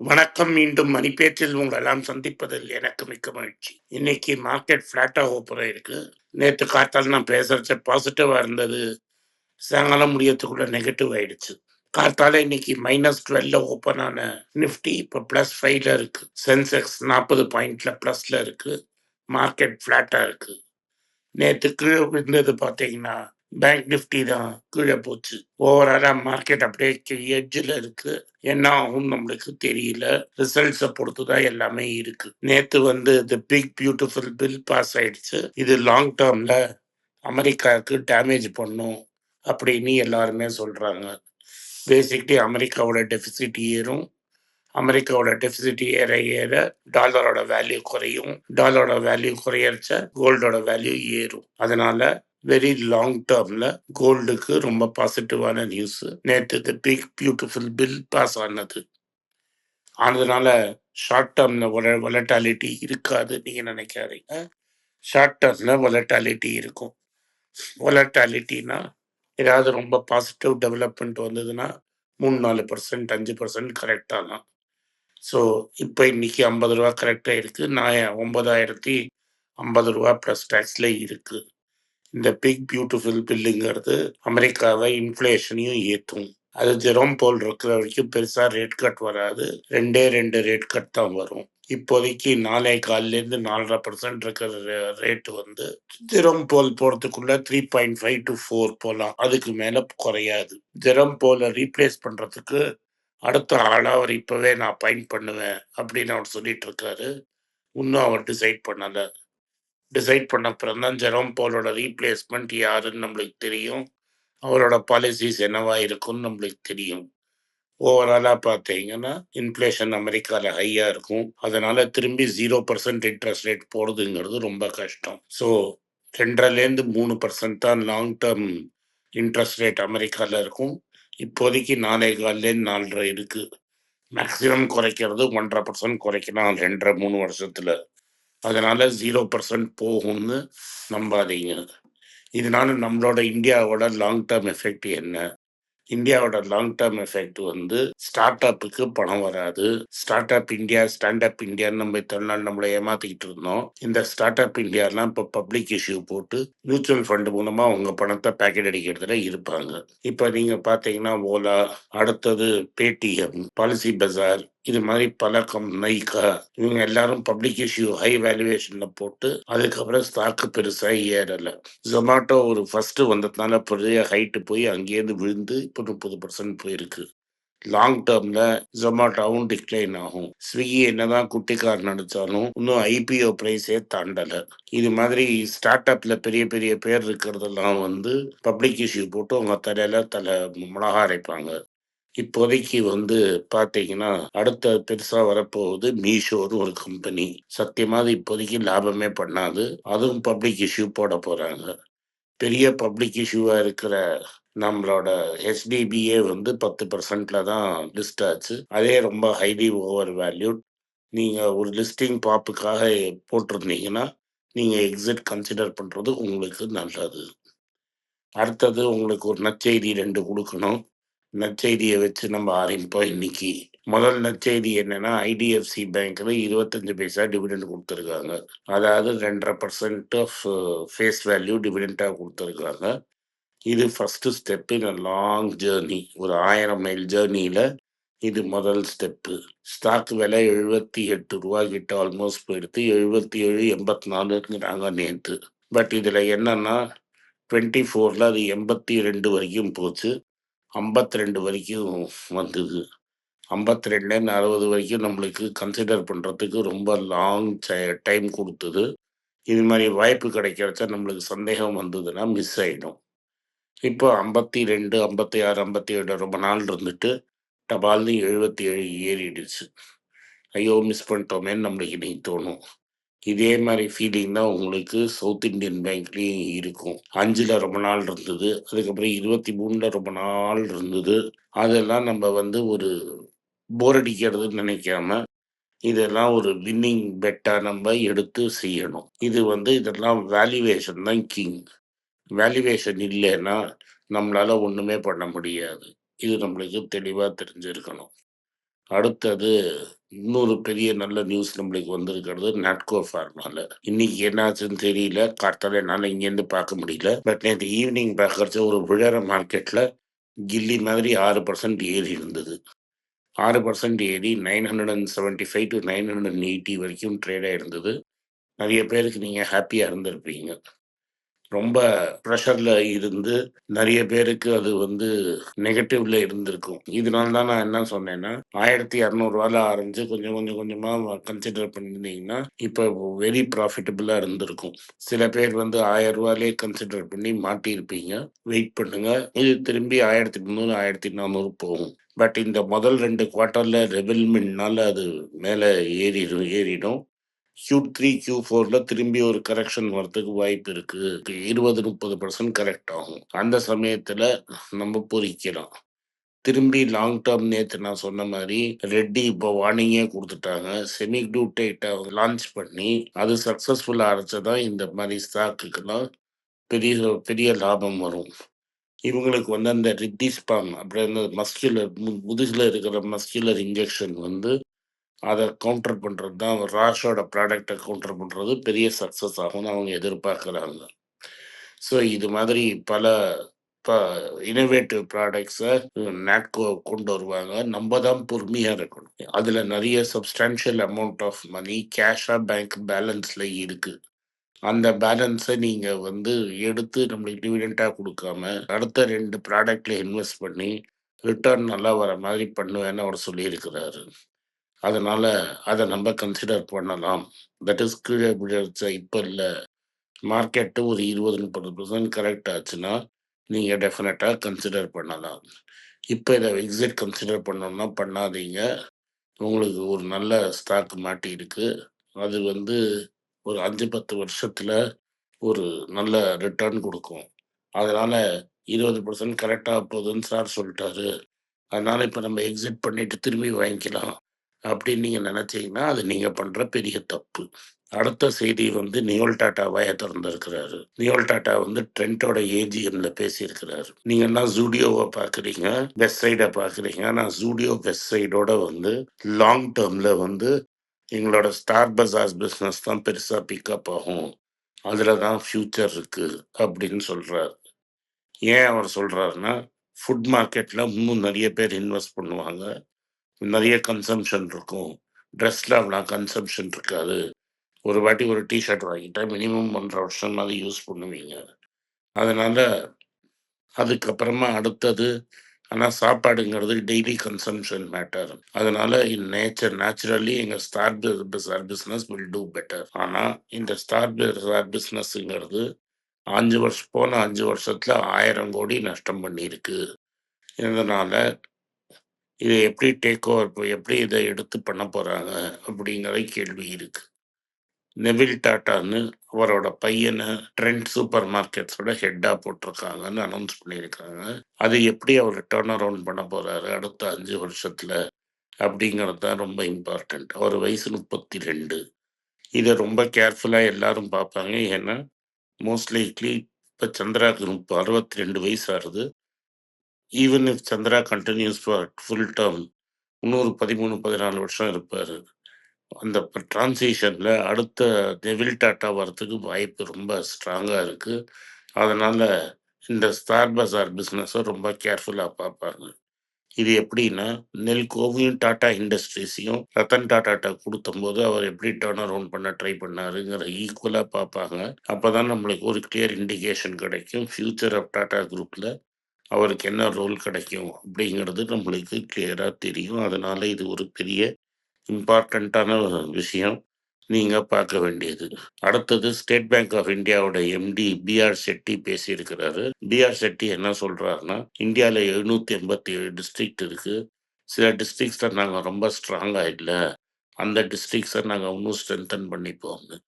வணக்கம் மீண்டும் மணிப்பேற்றில் உங்களெல்லாம் சந்திப்பதில் எனக்கு மிக்க மகிழ்ச்சி. இன்னைக்கு மார்க்கெட் ஃப்ளாட்டாக ஓப்பன் இருக்கு. நேற்று காத்தால் நான் பேசுறது பாசிட்டிவாக இருந்தது. சாயங்காலம் முடியறதுக்குள்ள நெகட்டிவ் ஆயிடுச்சு. காத்தால இன்னைக்கு மைனஸ் டுவெல்ல ஓப்பன் ஆன நிஃப்டி இப்போ பிளஸ் ஃபைவ்ல இருக்கு. சென்செக்ஸ் நாற்பது பாயிண்ட்ல பிளஸ்ல இருக்கு. மார்க்கெட் ஃபிளாட்டா இருக்கு. நேற்று கீழே பார்த்தீங்கன்னா பேங்க் நிஃப்டி தான் கீழே போச்சு. ஓவராலா மார்க்கெட் அப்படியே எட்ஜில் இருக்கு. என்ன ஆகும் நம்மளுக்கு தெரியல. ரிசல்ட்ஸை பொறுத்து தான் எல்லாமே இருக்கு. நேற்று வந்து the big beautiful bill pass ஆயிடுச்சு. இது லாங் டேர்ம்ல அமெரிக்காவுக்கு டேமேஜ் பண்ணும் அப்படின்னு எல்லாருமே சொல்றாங்க. பேசிக்லி அமெரிக்காவோட டெபிசிட் ஏறும். அமெரிக்காவோட டெபிசிட் ஏற ஏற டாலரோட வேல்யூ குறையும். டாலரோட வேல்யூ குறையறச்ச கோல்டோட வேல்யூ ஏறும். அதனால வெரி லாங் டேர்ம்ல கோல்டுக்கு ரொம்ப பாசிட்டிவான நியூஸ் நேற்று பிக் பியூட்டிஃபுல் பில் பாஸ் ஆனது. அதனால ஷார்ட் டேர்ம்ல வொலட்டாலிட்டி இருக்காது நீங்க நினைக்காதீங்க. ஷார்ட் டேர்ம்ல வொலட்டாலிட்டி இருக்கும். வொலட்டாலிட்டினா ஏதாவது ரொம்ப பாசிட்டிவ் டெவலப்மெண்ட் வந்ததுன்னா மூணு நாலு பர்சன்ட் அஞ்சு பர்சன்ட் கரெக்டாக ஸோ இப்போ இன்னைக்கு ஐம்பது ரூபா கரெக்டாக இருக்குது நான் ஒன்பதாயிரத்தி ஐம்பது ரூபா ப்ளஸ் டேக்ஸில் இருக்குது இந்த பிக் பியூட்டிஃபுல் பில்லுங்கிறது அமெரிக்காவை இன்ஃப்ளேஷனையும் ஏற்றும் அது ஜெரோம் போல் இருக்கிற வரைக்கும் பெருசா ரேட் கட் வராது. ரெண்டே ரெண்டு ரேட் கட் தான் வரும். இப்போதைக்கு நாலே கால்லேருந்து நாலரை பர்சன்ட் இருக்கிற ரேட் வந்து ஜெரோம் போல் போறதுக்குள்ள three point five to four போகலாம் அதுக்கு மேலே குறையாது. ஜெரோம் போலை ரீப்ளேஸ் பண்றதுக்கு அடுத்த ஆளாக அவர் இப்பவே நான் பயன் பண்ணுவேன் அப்படின்னு அவர் சொல்லிட்டு இருக்காரு. இன்னும் அவர் டிசைட் பண்ணலை. டிசைட் பண்ண அப்புறம் தான் ஜெரோம் போலோட ரீப்ளேஸ்மெண்ட் யாருன்னு நம்மளுக்கு தெரியும். அவரோட பாலிசிஸ் என்னவா இருக்கும்னு நம்மளுக்கு தெரியும். ஓவராலாக பார்த்தீங்கன்னா இன்ஃப்ளேஷன் அமெரிக்காவில் ஹையாக இருக்கும். அதனால திரும்பி ஜீரோ பர்சன்ட் இன்ட்ரெஸ்ட் ரேட் போடுறதுங்கிறது ரொம்ப கஷ்டம். ஸோ ரெண்டரைலேருந்து மூணு பர்சன்ட் தான் லாங் டேர்ம் இன்ட்ரெஸ்ட் ரேட் அமெரிக்காவில் இருக்கும். இப்போதைக்கு நாலே கால்லேருந்து நாலரை இருக்குது மேக்ஸிமம் குறைக்கிறது ஒன்றரை பர்சன்ட் குறைக்கலாம் ரெண்டரை மூணு வருஷத்தில். அதனால ஜீரோ பர்சன்ட் போகும்னு நம்பாதீங்க. இதனால நம்மளோட இந்தியாவோட லாங் டேர்ம் எஃபெக்ட் என்ன? இந்தியாவோட லாங் டேர்ம் எஃபெக்ட் வந்து ஸ்டார்ட் அப்புக்கு பணம் வராது. Start up India stand up இந்தியான்னு நம்ம இத்தனை நாள் நம்மளை ஏமாத்திக்கிட்டு இருந்தோம். இந்த ஸ்டார்ட் அப் இந்தியாலாம் இப்போ பப்ளிக் இஷ்யூ போட்டு மியூச்சுவல் ஃபண்ட் மூலமா உங்க பணத்தை பேக்கெட் அடிக்கிறதுல இருப்பாங்க. இப்போ நீங்க பாத்தீங்கன்னா ஓலா அடுத்தது பேடிஎம் பாலிசி பஜார் இது மாதிரி பல கம் நைக்கா இவங்க எல்லாரும் பப்ளிக் இஷ்யூ ஹை வேல்யூவேஷன்ல போட்டு அதுக்கப்புறம் ஸ்டாக்கு பெருசா ஏறல. ஜொமேட்டோ ஒரு ஃபர்ஸ்ட் வந்ததுனால பெரிய ஹைட்டு போய் அங்கேருந்து விழுந்து இப்போ முப்பது பர்சன்ட் போயிருக்கு. லாங் டேர்ம்ல ஜொமேட்டோவும் டிக்ளைன் ஆகும். ஸ்விக்கி என்னதான் குட்டிக்கார் நினைச்சாலும் இன்னும் ஐபிஓ பிரைஸே தாண்டல. இது மாதிரி ஸ்டார்ட் அப்ல பெரிய பெரிய பேர் இருக்கிறதெல்லாம் வந்து பப்ளிக் இஷ்யூ போட்டு அவங்க தலையில தலை மிளகா அரைப்பாங்க. இப்போதைக்கு வந்து பார்த்தீங்கன்னா அடுத்த பெருசா வரப்போகுது மீஷோன்னு ஒரு கம்பெனி சத்தியமாக அது இப்போதைக்கு லாபமே பண்ணாது. அதுவும் பப்ளிக் இஷ்யூ போட போறாங்க. பெரிய பப்ளிக் இஷ்யூவா இருக்கிற நம்மளோட எஸ்டிபிஏ வந்து பத்து பர்சன்ட்ல தான் லிஸ்ட் ஆச்சு. அதே ரொம்ப ஹைலி ஓவர் வேல்யூட் நீங்க ஒரு லிஸ்டிங் பாப்புக்காக போட்டிருந்தீங்கன்னா நீங்க எக்ஸிட் கன்சிடர் பண்றது உங்களுக்கு நல்லது. அடுத்தது உங்களுக்கு ஒரு நற்செய்தி ரெண்டு கொடுக்கணும். நற்செய்தியை வச்சு நம்ம ஆரம்பிப்போம் இன்னைக்கு முதல் நற்செய்தி என்னன்னா ஐடிஎஃப்சி பேங்க்ல இருபத்தஞ்சு பைசா டிவிடெண்ட் கொடுத்துருக்காங்க. அதாவது ரெண்டரை பர்சன்ட் ஆஃப் ஃபேஸ் வேல்யூ டிவிடெண்டாக கொடுத்துருக்காங்க. இது first step in long journey ஒரு ஆயிரம் மைல் ஜேர்னியில் இது முதல் ஸ்டெப்பு ஸ்டாக் விலை எழுபத்தி எட்டு ரூபா கிட்ட ஆல்மோஸ்ட் போயிடுத்து எழுபத்தி ஏழு எண்பத்தி நாலுங்கிறாங்க நேற்று. பட் இதில் என்னன்னா டுவெண்ட்டி ஃபோரில் அது எண்பத்தி ரெண்டு வரைக்கும் போச்சு. ஐம்பத்தி ரெண்டு வரைக்கும் வந்தது. ஐம்பத்தி ரெண்டுலேருந்து அறுபது வரைக்கும் நம்மளுக்கு கன்சிடர் பண்ணுறதுக்கு ரொம்ப லாங் டைம் கொடுத்தது. இது மாதிரி வாய்ப்பு கிடைக்கிறச்ச நம்மளுக்கு சந்தேகம் வந்ததுன்னா மிஸ் ஆகிடும் இப்போ ஐம்பத்தி ரெண்டு ஐம்பத்தி ஆறு ஐம்பத்தி ஏழு ரொம்ப நாள் இருந்துட்டு டபால்னு எழுபத்தி ஏழு ஏறிடுச்சு. ஐயோ மிஸ் பண்ணிட்டோமேன்னு நம்மளுக்கு இன்னைக்கு தோணும். இதே மாதிரி ஃபீலிங் தான் உங்களுக்கு சவுத் இந்தியன் பேங்க்லேயும் இருக்கும். அஞ்சில் ரொம்ப நாள் இருந்தது அதுக்கப்புறம் இருபத்தி மூணில் ரொம்ப நாள் இருந்தது. அதெல்லாம் நம்ம வந்து ஒரு போர் அடிக்கிறதுன்னு நினைக்காம இதெல்லாம் ஒரு வின்னிங் பெட்டாக நம்ம எடுத்து செய்யணும். இது வந்து இதெல்லாம் வேல்யூவேஷன் தான் கிங் வேல்யூவேஷன் இல்லைன்னா நம்மளால ஒன்றுமே பண்ண முடியாது. இது நம்மளுக்கு தெளிவாக தெரிஞ்சிருக்கணும். அடுத்தது இன்னொரு பெரிய நல்ல நியூஸ் நம்மளுக்கு வந்திருக்கிறது நாட்கோ ஃபார்மால இன்னைக்கு என்னாச்சுன்னு தெரியல கார்த்தால என்னால் இங்கேருந்து பார்க்க முடியல. பட் நேற்று ஈவினிங் பார்க்கறது ஒரு விழற மார்க்கெட்டில் கில்லி மாதிரி ஆறு பர்சன்ட் ஏறி இருந்தது. ஆறு பர்சன்ட் ஏறி nine hundred and seventy five to nine hundred and eighty வரைக்கும் ட்ரேடாக இருந்தது. நிறைய பேருக்கு நீங்கள் ஹாப்பியாக இருந்திருப்பீங்க. ரொம்ப ப்ரெஷரில் இருந்து நிறைய பேருக்கு அது வந்து நெகட்டிவ்ல இருந்திருக்கும். இதனால தான் நான் என்ன சொன்னேன்னா ஆயிரத்தி இரநூறுவால ஆரம்பிச்சு கொஞ்சம் கொஞ்சம் கொஞ்சமாக கன்சிடர் பண்ணியிருந்தீங்கன்னா இப்போ வெரி ப்ராஃபிட்டபுளாக இருந்திருக்கும். சில பேர் வந்து ஆயிரம் ரூபாயிலே கன்சிடர் பண்ணி மாட்டியிருப்பீங்க. வெயிட் பண்ணுங்க. இது திரும்பி ஆயிரத்தி முந்நூறு ஆயிரத்தி நானூறு போகும். பட் இந்த முதல் ரெண்டு குவார்ட்டரில் ரெவெல்மெண்ட்னால அது மேலே ஏறிடும் ஏறிடும். கியூ த்ரீ கியூ ஃபோரில் திரும்பி ஒரு கரெக்ஷன் வரதுக்கு வாய்ப்பு இருக்குது இருபது முப்பது பர்சன்ட் கரெக்ட் ஆகும். அந்த சமயத்தில் நம்ம பொறிக்கலாம் திரும்பி லாங் டேர்ம் நேற்று நான் சொன்ன மாதிரி ரெட்டி இப்போ வார்னிங்கே கொடுத்துட்டாங்க. செமி டூட்டேட்டை லான்ச் பண்ணி அது சக்ஸஸ்ஃபுல்லாக அரைச்சதான் இந்த மாதிரி ஸ்டாக்குக்கெல்லாம் பெரிய பெரிய லாபம் வரும். இவங்களுக்கு வந்து அந்த ரித்திஸ்பாம் அப்புறம் அந்த மஸ்குலர் முதுகில் இருக்கிற மஸ்குலர் இன்ஜெக்ஷன் வந்து அதை கவுண்டர் பண்ணுறது தான் ராஷோட ப்ராடக்டை கவுண்டர் பண்ணுறது பெரிய சக்ஸஸ் ஆகும்னு அவங்க எதிர்பார்க்குறாங்க. ஸோ இது மாதிரி பல இப்போ இனோவேட்டிவ் ப்ராடக்ட்ஸை நாட்கோ கொண்டு வருவாங்க. நம்ம தான் பொறுமையாக இருக்கணும். அதில் நிறைய சப்ஸ்டான்ஷியல் அமௌண்ட் ஆஃப் மணி கேஷாக பேங்க் பேலன்ஸில் இருக்குது அந்த பேலன்ஸை நீங்கள் வந்து எடுத்து நம்மளுக்கு டிவிடெண்ட்டாக கொடுக்காம அடுத்த ரெண்டு ப்ராடக்டில் இன்வெஸ்ட் பண்ணி ரிட்டர்ன் நல்லா வர மாதிரி பண்ணுவேன்னு அவர் சொல்லியிருக்கிறாரு. அதனால அதை நம்ம கன்சிடர் பண்ணலாம். தட் இஸ் கீழே விழுச்ச இப்போ இல்லை மார்க்கெட்டு ஒரு இருபது முப்பது பர்சன்ட் கரெக்ட் ஆச்சுன்னா நீங்கள் டெஃபினட்டாக கன்சிடர் பண்ணலாம். இப்போ இதை எக்ஸிட் கன்சிடர் பண்ணோம்னா பண்ணாதீங்க. உங்களுக்கு ஒரு நல்ல ஸ்டாக் மாட்டி இருக்கு. அது வந்து ஒரு அஞ்சு பத்து வருஷத்தில் ஒரு நல்ல ரிட்டர்ன் கொடுக்கும். அதனால் இருபது பர்சன்ட் கரெக்டாக போகுதுன்னு சார் சொல்லிட்டாரு. அதனால் இப்போ நம்ம எக்ஸிட் பண்ணிட்டு திரும்பி வாங்கிக்கலாம். அப்படின்னு நீங்கள் நினச்சிங்கன்னா அது நீங்கள் பண்ணுற பெரிய தப்பு. அடுத்த செய்தி வந்து நியோல் டாட்டாவாய திறந்திருக்கிறாரு. நியோல் டாட்டா வந்து ட்ரெண்டோட ஏஜிஎம்ல பேசியிருக்கிறாரு. நீங்க என்ன ஜூடியோவை பார்க்குறீங்க? வெஸ்ட் சைடை பார்க்குறீங்க. நான் ஜூடியோ வெஸ்ட் சைடோட வந்து லாங் டேர்மில் வந்து எங்களோட ஸ்டார் பஜார்ஸ் பிஸ்னஸ் தான் பெருசாக பிக்கப் ஆகும். அதில் தான் ஃப்யூச்சர் இருக்குது அப்படின்னு சொல்கிறாரு ஏன் அவர் சொல்கிறாருன்னா ஃபுட் மார்க்கெட்டில் இன்னும் நிறைய பேர் இன்வெஸ்ட் பண்ணுவாங்க. நிறைய கன்சம்ஷன் இருக்கும். ட்ரெஸ்ல அவ்வளோ கன்சம்ஷன் இருக்காது. ஒரு வாட்டி ஒரு டிஷர்ட் வாங்கிட்டா மினிமம் ஒன்றரை வருஷம் அதை யூஸ் பண்ணுவீங்க. அதனால அதுக்கப்புறமா அடுத்தது ஆனால் சாப்பாடுங்கிறது டெய்லி கன்சம்ஷன் மேட்டர் அதனால இன் நேச்சர் நேச்சுரலி எங்கள் Star Bazaar business will do better ஆனால் இந்த ஸ்டார் பிசார் பிஸ்னஸ்ங்கிறது அஞ்சு வருஷம் போன அஞ்சு வருஷத்தில் ஆயிரம் கோடி நஷ்டம் பண்ணியிருக்கு. இதனால் இதை எப்படி டேக் ஓவர் எப்படி இதை எடுத்து பண்ண போகிறாங்க அப்படிங்கிற கேள்வி இருக்கு. நெவில் டாட்டான்னு அவரோட பையனை ட்ரெண்ட் சூப்பர் மார்க்கெட்ஸோட ஹெட்டாக போட்டிருக்காங்கன்னு அனௌன்ஸ் பண்ணியிருக்காங்க. அது எப்படி அவர் டேர்ன் அரவுண்ட் பண்ண போகிறாரு அடுத்த அஞ்சு வருஷத்தில் அப்படிங்கிறது தான் ரொம்ப இம்பார்ட்டண்ட் அவர் வயசு முப்பத்தி ரெண்டு இதை ரொம்ப கேர்ஃபுல்லாக எல்லாரும் பார்ப்பாங்க. ஏன்னா மோஸ்ட் லைக்லி இப்போ சந்திராவுக்கு முப்பது அறுபத்தி ரெண்டு வயசு ஆகுது. Even if Chandra continues for full term இன்னொரு பதிமூணு பதினாலு வருஷம் இருப்பார். அந்த டிரான்சிஷனில் அடுத்த டெவில் டாட்டா வரத்துக்கு வாய்ப்பு ரொம்ப ஸ்ட்ராங்காக இருக்குது அதனால் இந்த ஸ்டார் பஜார் பிஸ்னஸை ரொம்ப கேர்ஃபுல்லாக பார்ப்பாங்க இது எப்படின்னா நெல்கோவையும் டாடா இண்டஸ்ட்ரீஸையும் ரத்தன் டாட்டாட்ட கொடுத்தம்போது அவர் எப்படி டர்ன் அரவுண்ட் பண்ண ட்ரை பண்ணாருங்கிற ஈக்குவலாக பார்ப்பாங்க அப்போ தான் நம்மளுக்கு ஒரு கிளியர் இண்டிகேஷன் கிடைக்கும். ஃப்யூச்சர் ஆஃப் டாடா குரூப்பில் அவருக்கு என்ன ரோல் கிடைக்கும் அப்படிங்கிறது நம்மளுக்கு கிளியராக தெரியும். அதனால் இது ஒரு பெரிய இம்பார்ட்டண்ட்டான விஷயம். நீங்கள் பார்க்க வேண்டியது. அடுத்தது ஸ்டேட் பேங்க் ஆஃப் இந்தியாவோட எம்டி பிஆர் செட்டி பேசியிருக்கிறாரு. பிஆர் செட்டி என்ன சொல்கிறாருன்னா இந்தியாவில் எழுநூற்றி எண்பத்தி ஏழு டிஸ்ட்ரிக்ட் இருக்குது சில டிஸ்ட்ரிக்ஸில் நாங்கள் ரொம்ப ஸ்ட்ராங்காக இல்லை. அந்த டிஸ்ட்ரிக்ஸை நாங்கள் இன்னும் ஸ்ட்ரென்தன் பண்ணிப்போம்னு.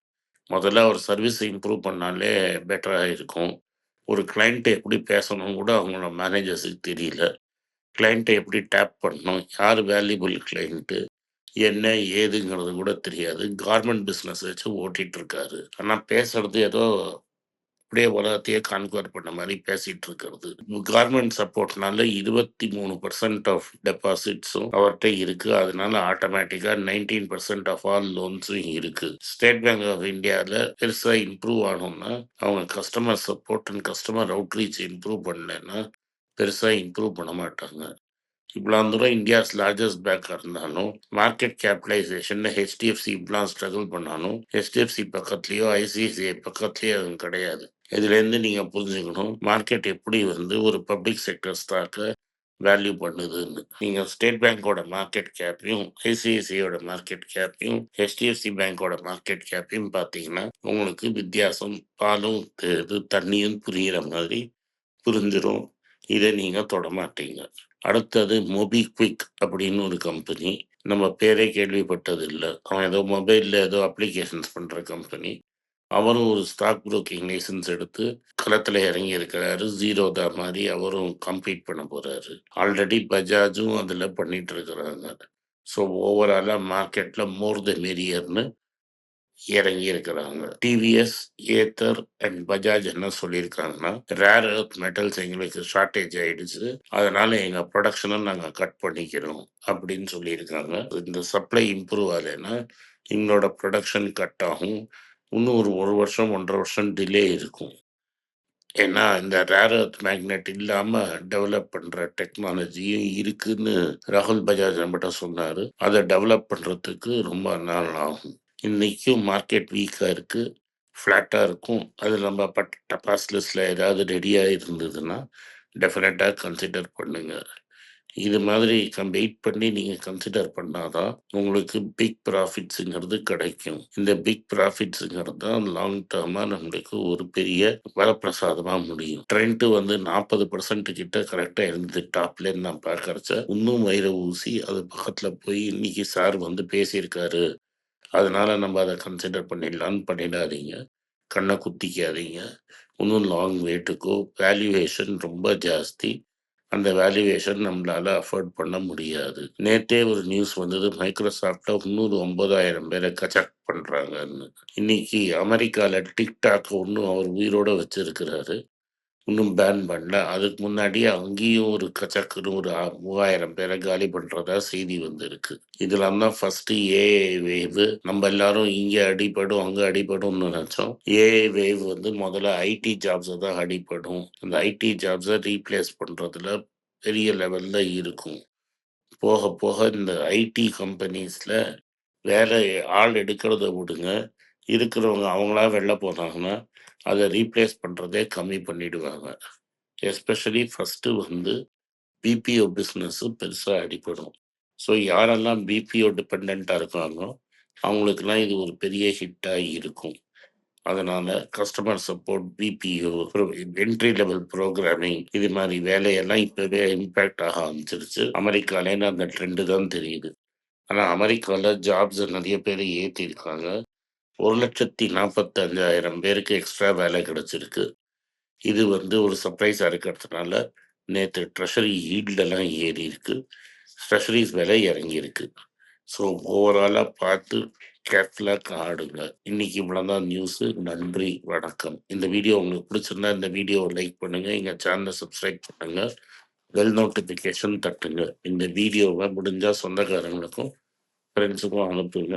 முதல்ல அவர் சர்வீஸை இம்ப்ரூவ் பண்ணாலே பெட்டராக இருக்கும். ஒரு கிளைண்ட்டை எப்படி பேசணும் கூட அவங்களோட மேனேஜர்ஸுக்கு தெரியல. கிளைண்ட்டை எப்படி டேப் பண்ணணும்? யார் வேல்யூபிள் கிளைண்ட்டு என்ன? ஏதுங்கிறது கூட தெரியாது. கார்மெண்ட் பிஸ்னஸ் வச்சு ஓட்டிகிட்டு இருக்காரு. ஆனால் பேசுறது ஏதோ அப்படியே உலகத்தையே கான்குவர் பண்ண மாதிரி பேசிட்டு இருக்கிறது. கவர்மெண்ட் சப்போர்ட்னால இருபத்தி மூணு பர்சன்ட் ஆஃப் டெபாசிட்ஸும் அவர்கிட்ட இருக்கு. அதனால ஆட்டோமேட்டிக்கா நைன்டீன் பர்சன்ட் ஆஃப் ஆல் லோன்ஸும் இருக்கு. ஸ்டேட் பேங்க் ஆஃப் இந்தியாவில் பெருசா இம்ப்ரூவ் ஆகணும்னா அவங்க customer support and customer outreach improve பண்ணலன்னா பெருசா இம்ப்ரூவ் பண்ண மாட்டாங்க. இவ்வளோ தூரம் இந்தியாஸ் லார்ஜஸ்ட் பேங்காக இருந்தாலும் மார்க்கெட் கேபிட்டலைசேஷன் ஹெச்டிஎஃப்சி இவ்வளோ ஸ்ட்ரகிள் பண்ணாலும் ஹெச்டிஎஃப்சி பக்கத்துலேயோ ஐசிஐசிஐ பக்கத்துலேயோ அதுவும் கிடையாது. இதுலேருந்து நீங்கள் புரிஞ்சுக்கணும் மார்க்கெட் எப்படி வந்து ஒரு பப்ளிக் செக்டர் ஸ்டாக்கை வேல்யூ பண்ணுதுன்னு. நீங்கள் ஸ்டேட் பேங்கோட மார்க்கெட் கேப்பையும் ஐசிஐசிஐயோட மார்க்கெட் கேப்பையும் ஹெச்டிஎஃப்சி பேங்கோட மார்க்கெட் கேப்பையும் பார்த்தீங்கன்னா உங்களுக்கு வித்தியாசம் பாலும் இது தண்ணியும் புரிகிற மாதிரி புரிஞ்சிடும் இதை நீங்கள் தொடமாட்டீங்க அடுத்தது மொபிக்விக் அப்படின்னு ஒரு கம்பெனி நம்ம பேரே கேள்விப்பட்டது இல்லை அவன் ஏதோ மொபைலில் ஏதோ அப்ளிகேஷன்ஸ் பண்ணுற கம்பெனி அவரும் ஒரு ஸ்டாக் புரோக்கிங் லைசன்ஸ் எடுத்து களத்தில் இறங்கி இருக்கிறாரு. ஜீரோதா மாதிரி அவரும் கம்ப்ளீட் பண்ண போறாரு. ஆல்ரெடி பஜாஜும் அதில் பண்ணிட்டு இருக்கிறாங்க. ஸோ ஓவராலாக மார்க்கெட்டில் மோர் த மெரியர்னு இறங்கி இருக்கிறாங்க. டிவிஎஸ் ஏத்தர் அண்ட் பஜாஜ் என்ன சொல்லியிருக்காங்கன்னா ரேர் எர்த் மெட்டல்ஸ் எங்களுக்கு ஷார்ட்டேஜ் ஆயிடுச்சு. அதனால எங்க ப்ரொடக்ஷனை நாங்கள் கட் பண்ணிக்கிறோம் அப்படின்னு சொல்லியிருக்காங்க. இந்த சப்ளை இம்ப்ரூவ் ஆகலைன்னா எங்களோட ப்ரொடக்ஷன் கட் ஆகும். இன்னும் ஒரு ஒரு வருஷம் ஒன்றரை வருஷம் டிலே இருக்கும். ஏன்னா இந்த ரேர் அர்த் மேக்னெட் இல்லாமல் டெவலப் பண்ணுற டெக்னாலஜியும் இருக்குன்னு ராகுல் பஜாஜ் நம்மகிட்ட சொன்னார். அதை டெவலப் பண்ணுறதுக்கு ரொம்ப நாள் ஆகும். இன்றைக்கும் மார்க்கெட் வீக்காக இருக்குது ஃப்ளாட்டாக இருக்கும். அது நம்ம பட் பாஸ் லிஸ்ட்டில் ஏதாவது ரெடியாக இருந்ததுன்னா டெஃபினட்டாக கன்சிடர் பண்ணுங்க. இது மாதிரி கம் வெயிட் பண்ணி நீங்கள் கன்சிடர் பண்ணாதான் உங்களுக்கு பிக் ப்ராஃபிட்ஸுங்கிறது கிடைக்கும். இந்த பிக் ப்ராஃபிட்ஸுங்கிறது தான் லாங் டேர்மாக நம்மளுக்கு ஒரு பெரிய வரப்பிரசாதமாக முடியும். ட்ரெண்ட் வந்து நாற்பது பர்சன்ட் கிட்ட கரெக்டாக இருந்தது டாப்லேருந்து நான் பார்க்கறச்ச இன்னும் வயிறு ஊசி அது பக்கத்தில் போய் இன்னைக்கு சார் வந்து பேசியிருக்காரு. அதனால நம்ம அதை கன்சிடர் பண்ணிடலான்னு பண்ணிடாதீங்க. கண்ணை குத்திக்காதீங்க. இன்னும் லாங் வேட்டுக்கோ வேல்யூவேஷன் ரொம்ப ஜாஸ்தி. அந்த வேல்யூவேஷன் நம்மளால அஃபோர்ட் பண்ண முடியாது. நேற்றே ஒரு நியூஸ் வந்தது மைக்ரோசாஃப்ட்ல முந்நூறு ஒன்பதாயிரம் பேரை கச்சக் பண்றாங்கன்னு. இன்னைக்கு அமெரிக்கால டிக்டாக் ஒன்றும் அவர் உயிரோட வச்சிருக்கிறாரு. இன்னும் பேன் பண்ணல. அதுக்கு முன்னாடி அங்கேயும் ஒரு கச்சக்குன்னு ஒரு மூவாயிரம் பேரை காலி பண்றதா செய்தி வந்திருக்கு. இதெல்லாம் தான் ஃபர்ஸ்ட் ஏஐ வேவ் நம்ம எல்லாரும் இங்க அடிபடும் அங்க அடிபடும்னு நினைச்சோம். ஏஐ வேவ் வந்து முதல்ல ஐடி ஜாப்ஸை தான் அடிபடும். அந்த ஐடி ஜாப்ஸை ரீப்ளேஸ் பண்றதுல பெரிய லெவல்ல இருக்கும். போக போக இந்த ஐடி கம்பெனிஸ்ல வேலை ஆள் எடுக்கிறத விடுங்க. இருக்கிறவங்க அவங்களா வெளில போனாங்கன்னா அதை ரீப்ளேஸ் பண்ணுறதே கம்மி பண்ணிடுவாங்க. எஸ்பெஷலி ஃபஸ்ட்டு வந்து பிபிஓ பிஸ்னஸ்ஸு பெருசாக அடிபடும். ஸோ யாரெல்லாம் பிபிஓ டிபெண்ட்டாக இருக்காங்களோ அவங்களுக்குலாம் இது ஒரு பெரிய ஹிட்டாக இருக்கும். அதனால் customer support BPO entry level programming இது மாதிரி வேலையெல்லாம் இப்போவே இம்பேக்ட் ஆக ஆரம்பிச்சிருச்சு. அமெரிக்காலேன்னு அந்த ட்ரெண்டு தான் தெரியுது. ஆனால் அமெரிக்காவில் ஜாப்ஸை நிறைய பேர் ஏற்றிருக்காங்க ஒரு லட்சத்தி நாற்பத்தஞ்சாயிரம் பேருக்கு எக்ஸ்ட்ரா வேலை கிடைச்சிருக்கு. இது வந்து ஒரு சர்ப்ரைஸாக இருக்கிறதுனால நேற்று ட்ரெஷரி ஈல்டெல்லாம் ஏறி இருக்கு ட்ரெஷரிஸ் விலை இறங்கியிருக்கு. ஸோ ஓவராலாக பார்த்து கேர்ஃபுல்லாக ஆடுங்க இன்னைக்கு இவ்வளோதான் நியூஸு நன்றி வணக்கம். இந்த வீடியோ உங்களுக்கு பிடிச்சிருந்தா இந்த வீடியோவை லைக் பண்ணுங்கள் எங்கள் சேனலை சப்ஸ்கிரைப் பண்ணுங்கள் பெல் நோட்டிஃபிகேஷன் தட்டுங்க. இந்த வீடியோவை முடிஞ்சால் சொந்தக்காரங்களுக்கும் ஃப்ரெண்ட்ஸுக்கும் அனுப்புங்க.